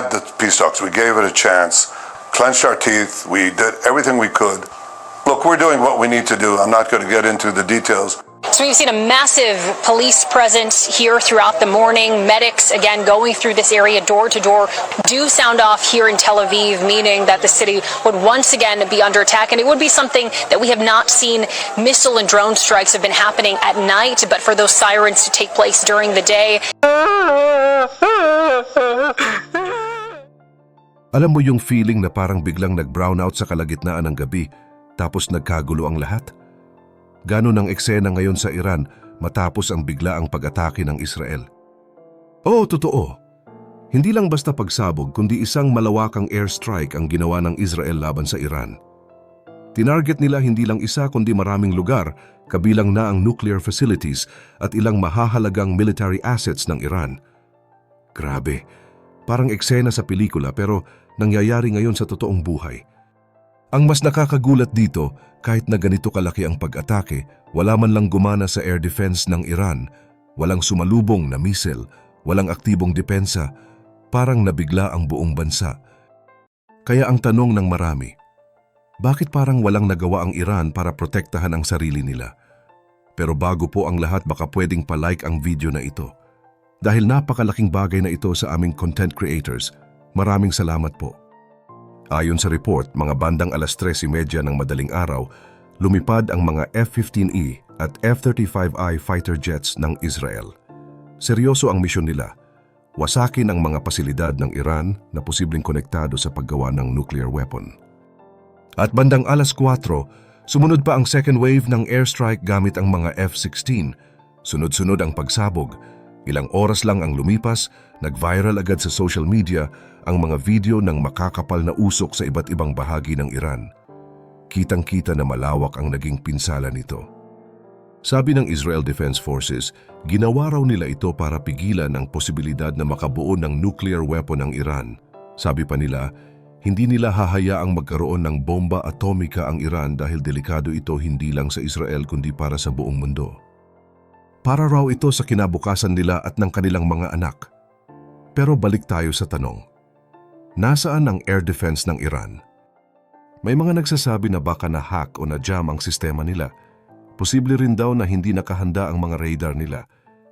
had the peace talks. We gave it a chance, clenched our teeth. We did everything we could. Look, we're doing what we need to do. I'm not going to get into the details. So we've seen a massive police presence here throughout the morning. Medics, again, going through this area door to door, do sound off here in Tel Aviv, meaning that the city would once again be under attack. And it would be something that we have not seen. Missile and drone strikes have been happening at night, but for those sirens to take place during the day, Alam mo yung feeling na parang biglang nag-brownout sa kalagitnaan ng gabi tapos nagkagulo ang lahat? Ganon ang eksena ngayon sa Iran matapos ang biglaang pag-atake ng Israel. Oo, totoo. Hindi lang basta pagsabog kundi isang malawakang airstrike ang ginawa ng Israel laban sa Iran. Tinarget nila hindi lang isa kundi maraming lugar, kabilang na ang nuclear facilities at ilang mahahalagang military assets ng Iran. Grabe, parang eksena sa pelikula pero nangyayari ngayon sa totoong buhay. Ang mas nakakagulat dito, kahit na ganito kalaki ang pag-atake, wala man lang gumana sa air defense ng Iran, walang sumalubong na missile, walang aktibong depensa, parang nabigla ang buong bansa. Kaya ang tanong ng marami, bakit parang walang nagawa ang Iran para protektahan ang sarili nila? Pero bago po ang lahat baka pwedeng palike ang video na ito. Dahil napakalaking bagay na ito sa aming content creators, maraming salamat po. Ayon sa report, mga bandang alas 13.30 ng madaling araw, lumipad ang mga F-15E at F-35I fighter jets ng Israel. Seryoso ang misyon nila. Wasakin ang mga pasilidad ng Iran na posibleng konektado sa paggawa ng nuclear weapon. At bandang alas 4, sumunod pa ang second wave ng airstrike gamit ang mga F-16. Sunod-sunod ang pagsabog. Ilang oras lang ang lumipas, nag-viral agad sa social media ang mga video ng makakapal na usok sa iba't ibang bahagi ng Iran. Kitang-kita na malawak ang naging pinsala nito. Sabi ng Israel Defense Forces, ginawa raw nila ito para pigilan ang posibilidad na makabuo ng nuclear weapon ang Iran. Sabi pa nila, hindi nila hahayaang magkaroon ng bomba atomika ang Iran dahil delikado ito hindi lang sa Israel kundi para sa buong mundo. Para raw ito sa kinabukasan nila at ng kanilang mga anak. Pero balik tayo sa tanong. Nasaan ang air defense ng Iran? May mga nagsasabi na baka na-hack o na-jam ang sistema nila. Posible rin daw na hindi nakahanda ang mga radar nila.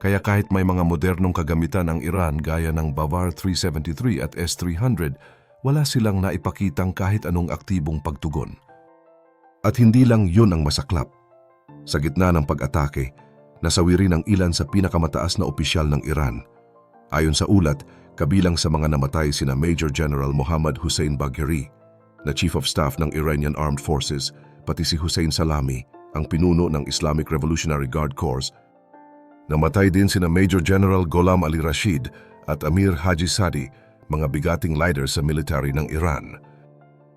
Kaya kahit may mga modernong kagamitan ng Iran gaya ng Bavar 373 at S-300, wala silang naipakitang kahit anong aktibong pagtugon. At hindi lang yun ang masaklap. Sa gitna ng pag-atake, nasawi rin ang ilan sa pinakamataas na opisyal ng Iran. Ayon sa ulat, kabilang sa mga namatay sina Major General Muhammad Hussein Bagheri, na Chief of Staff ng Iranian Armed Forces, pati si Hussein Salami, ang pinuno ng Islamic Revolutionary Guard Corps. Namatay din sina Major General Gholam Ali Rashid at Amir Haji Sadi, mga bigating leaders sa military ng Iran.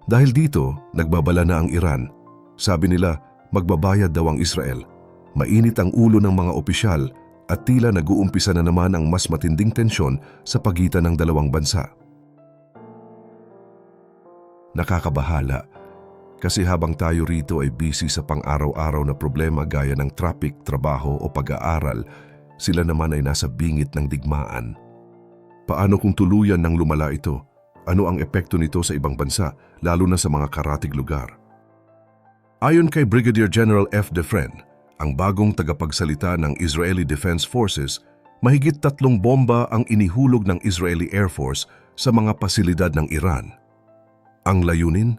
Dahil dito, nagbabala na ang Iran. Sabi nila, magbabayad daw ang Israel. Mainit ang ulo ng mga opisyal at tila nag-uumpisa na naman ang mas matinding tensyon sa pagitan ng dalawang bansa. Nakakabahala kasi habang tayo rito ay busy sa pang-araw-araw na problema gaya ng traffic, trabaho o pag-aaral, sila naman ay nasa bingit ng digmaan. Paano kung tuluyan ng lumala ito? Ano ang epekto nito sa ibang bansa, lalo na sa mga karatig lugar? Ayon kay Brigadier General F. Defren, ang bagong tagapagsalita ng Israeli Defense Forces, mahigit tatlong bomba ang inihulog ng Israeli Air Force sa mga pasilidad ng Iran. Ang layunin?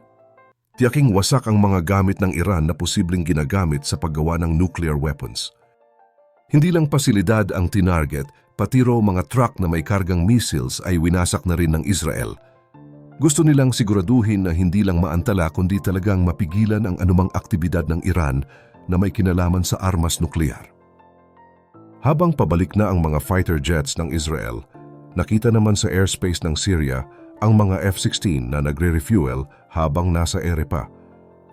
Tiyaking wasak ang mga gamit ng Iran na posibleng ginagamit sa paggawa ng nuclear weapons. Hindi lang pasilidad ang tinarget, pati raw mga truck na may kargang missiles ay winasak na rin ng Israel. Gusto nilang siguraduhin na hindi lang maantala kundi talagang mapigilan ang anumang aktibidad ng Iran na may kinalaman sa armas nuklear. Habang pabalik na ang mga fighter jets ng Israel, nakita naman sa airspace ng Syria ang mga F-16 na nagre-refuel habang nasa ere pa.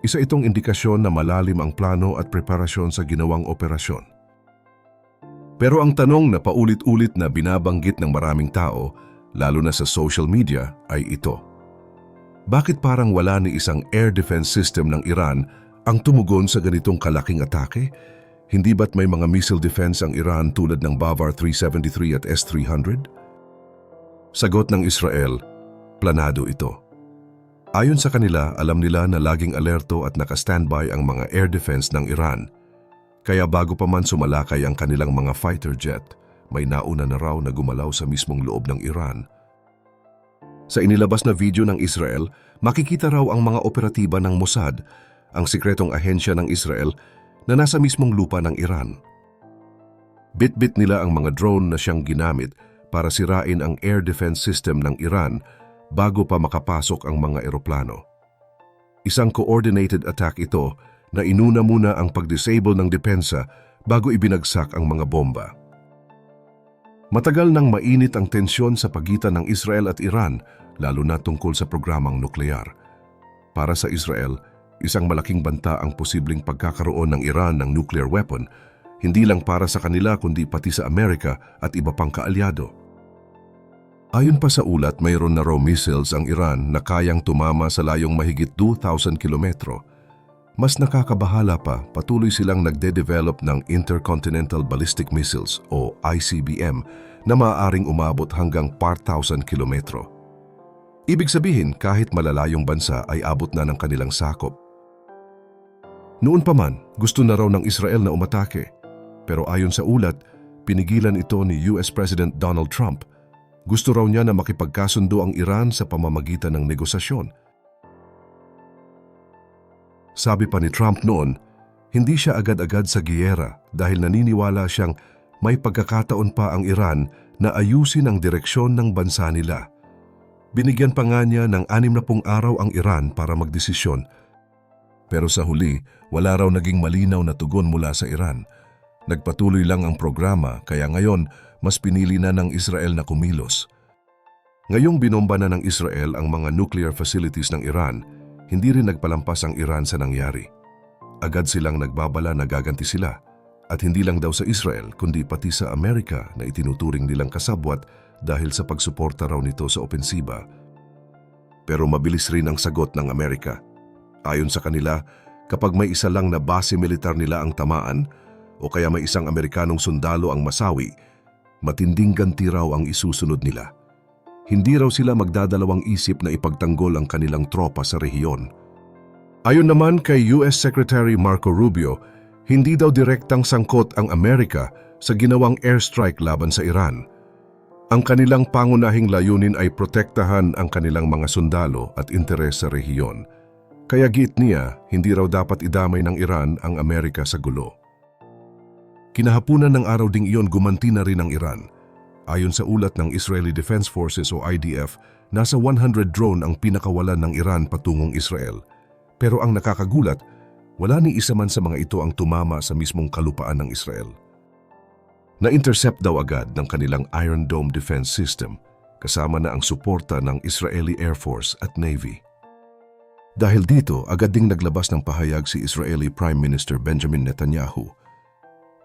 Isa itong indikasyon na malalim ang plano at preparasyon sa ginawang operasyon. Pero ang tanong na paulit-ulit na binabanggit ng maraming tao, lalo na sa social media, ay ito. Bakit parang wala ni isang air defense system ng Iran ang tumugon sa ganitong kalaking atake? Hindi ba't may mga missile defense ang Iran tulad ng Bavar 373 at S-300? Sagot ng Israel, Planado ito. Ayon sa kanila, alam nila na laging alerto at naka-standby ang mga air defense ng Iran. Kaya bago pa man sumalakay ang kanilang mga fighter jet, may nauna na raw na gumalaw sa mismong loob ng Iran. Sa inilabas na video ng Israel, makikita raw ang mga operatiba ng Mossad, ang sikretong ahensya ng Israel na nasa mismong lupa ng Iran. Bit-bit nila ang mga drone na siyang ginamit para sirain ang air defense system ng Iran bago pa makapasok ang mga eroplano. Isang coordinated attack ito na inuna muna ang pag-disable ng depensa bago ibinagsak ang mga bomba. Matagal nang mainit ang tensyon sa pagitan ng Israel at Iran, lalo na tungkol sa programang nuklear. Para sa Israel, isang malaking banta ang posibleng pagkakaroon ng Iran ng nuclear weapon, hindi lang para sa kanila kundi pati sa Amerika at iba pang kaalyado. Ayon pa sa ulat, mayroon na raw missiles ang Iran na kayang tumama sa layong mahigit 2,000 kilometro. Mas nakakabahala pa, patuloy silang nagde-develop ng Intercontinental Ballistic Missiles o ICBM na maaaring umabot hanggang 4,000 kilometro. Ibig sabihin, kahit malalayong bansa ay abot na ng kanilang sakop. Noon pa man, gusto na raw ng Israel na umatake. Pero ayon sa ulat, pinigilan ito ni US President Donald Trump. Gusto raw niya na makipagkasundo ang Iran sa pamamagitan ng negosasyon. Sabi pa ni Trump noon, hindi siya agad-agad sa giyera dahil naniniwala siyang may pagkakataon pa ang Iran na ayusin ang direksyon ng bansa nila. Binigyan pa nga niya ng anim na pung araw ang Iran para magdesisyon. Pero sa huli, wala raw naging malinaw na tugon mula sa Iran. Nagpatuloy lang ang programa kaya ngayon mas pinili na ng Israel na kumilos. Ngayong binomba na ng Israel ang mga nuclear facilities ng Iran, hindi rin nagpalampas ang Iran sa nangyari. Agad silang nagbabala na gaganti sila at hindi lang daw sa Israel kundi pati sa Amerika na itinuturing nilang kasabwat dahil sa pagsuporta raw nito sa opensiba. Pero mabilis rin ang sagot ng Amerika. Ayon sa kanila, kapag may isa lang na base militar nila ang tamaan o kaya may isang Amerikanong sundalo ang masawi, matinding ganti raw ang isusunod nila. Hindi raw sila magdadalawang isip na ipagtanggol ang kanilang tropa sa rehiyon. Ayon naman kay US Secretary Marco Rubio, hindi daw direktang sangkot ang Amerika sa ginawang airstrike laban sa Iran. Ang kanilang pangunahing layunin ay protektahan ang kanilang mga sundalo at interes sa rehiyon. Kaya git niya, hindi raw dapat idamay ng Iran ang Amerika sa gulo. Kinahapunan ng araw ding iyon gumanti na rin ang Iran. Ayon sa ulat ng Israeli Defense Forces o IDF, nasa 100 drone ang pinakawalan ng Iran patungong Israel. Pero ang nakakagulat, wala ni isa man sa mga ito ang tumama sa mismong kalupaan ng Israel. Na-intercept daw agad ng kanilang Iron Dome defense system kasama na ang suporta ng Israeli Air Force at Navy. Dahil dito, agad ding naglabas ng pahayag si Israeli Prime Minister Benjamin Netanyahu.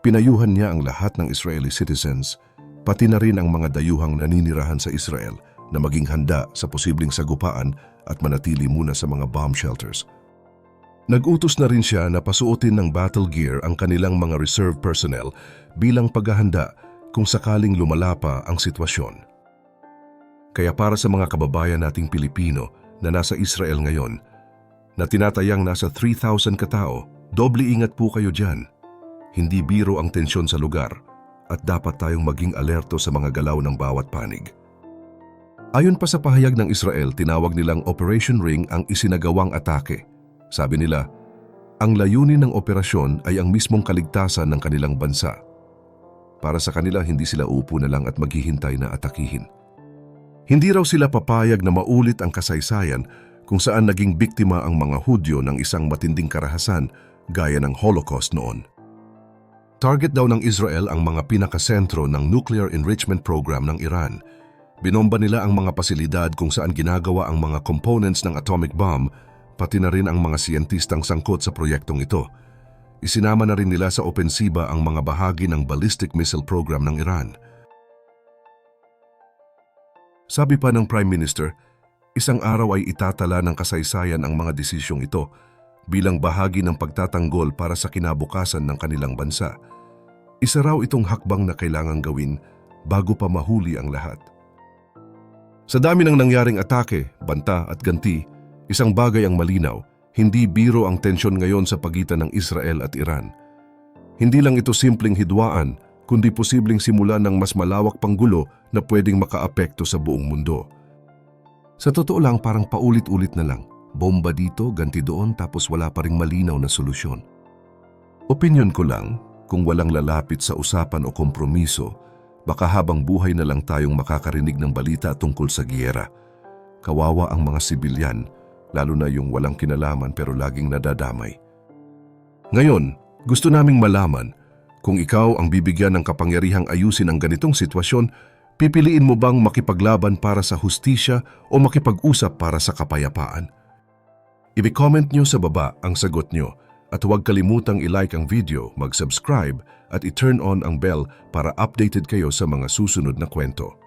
Pinayuhan niya ang lahat ng Israeli citizens, pati na rin ang mga dayuhang naninirahan sa Israel na maging handa sa posibleng sagupaan at manatili muna sa mga bomb shelters. Nag-utos na rin siya na pasuotin ng battle gear ang kanilang mga reserve personnel bilang paghahanda kung sakaling lumala pa ang sitwasyon. Kaya para sa mga kababayan nating Pilipino na nasa Israel ngayon, na tinatayang nasa 3,000 katao, doble ingat po kayo dyan. Hindi biro ang tensyon sa lugar at dapat tayong maging alerto sa mga galaw ng bawat panig. Ayon pa sa pahayag ng Israel, tinawag nilang Operation Ring ang isinagawang atake. Sabi nila, ang layunin ng operasyon ay ang mismong kaligtasan ng kanilang bansa. Para sa kanila, hindi sila upo na lang at maghihintay na atakihin. Hindi raw sila papayag na maulit ang kasaysayan kung saan naging biktima ang mga Hudyo ng isang matinding karahasan gaya ng Holocaust noon. Target daw ng Israel ang mga pinakasentro ng nuclear enrichment program ng Iran. Binomba nila ang mga pasilidad kung saan ginagawa ang mga components ng atomic bomb, pati na rin ang mga siyentistang sangkot sa proyektong ito. Isinama na rin nila sa opensiba ang mga bahagi ng ballistic missile program ng Iran. Sabi pa ng Prime Minister, isang araw ay itatala ng kasaysayan ang mga desisyong ito bilang bahagi ng pagtatanggol para sa kinabukasan ng kanilang bansa. Isa raw itong hakbang na kailangang gawin bago pa mahuli ang lahat. Sa dami ng nangyaring atake, banta at ganti, isang bagay ang malinaw, hindi biro ang tensyon ngayon sa pagitan ng Israel at Iran. Hindi lang ito simpleng hidwaan, kundi posibleng simula ng mas malawak pang gulo na pwedeng makaapekto sa buong mundo. Sa totoo lang parang paulit-ulit na lang, bomba dito, ganti doon tapos wala pa ring malinaw na solusyon. Opinyon ko lang, kung walang lalapit sa usapan o kompromiso, baka habang buhay na lang tayong makakarinig ng balita tungkol sa giyera. Kawawa ang mga sibilyan, lalo na yung walang kinalaman pero laging nadadamay. Ngayon, gusto naming malaman, kung ikaw ang bibigyan ng kapangyarihang ayusin ang ganitong sitwasyon, pipiliin mo bang makipaglaban para sa hustisya o makipag-usap para sa kapayapaan? I-comment nyo sa baba ang sagot nyo at huwag kalimutang i-like ang video, mag-subscribe at i-turn on ang bell para updated kayo sa mga susunod na kwento.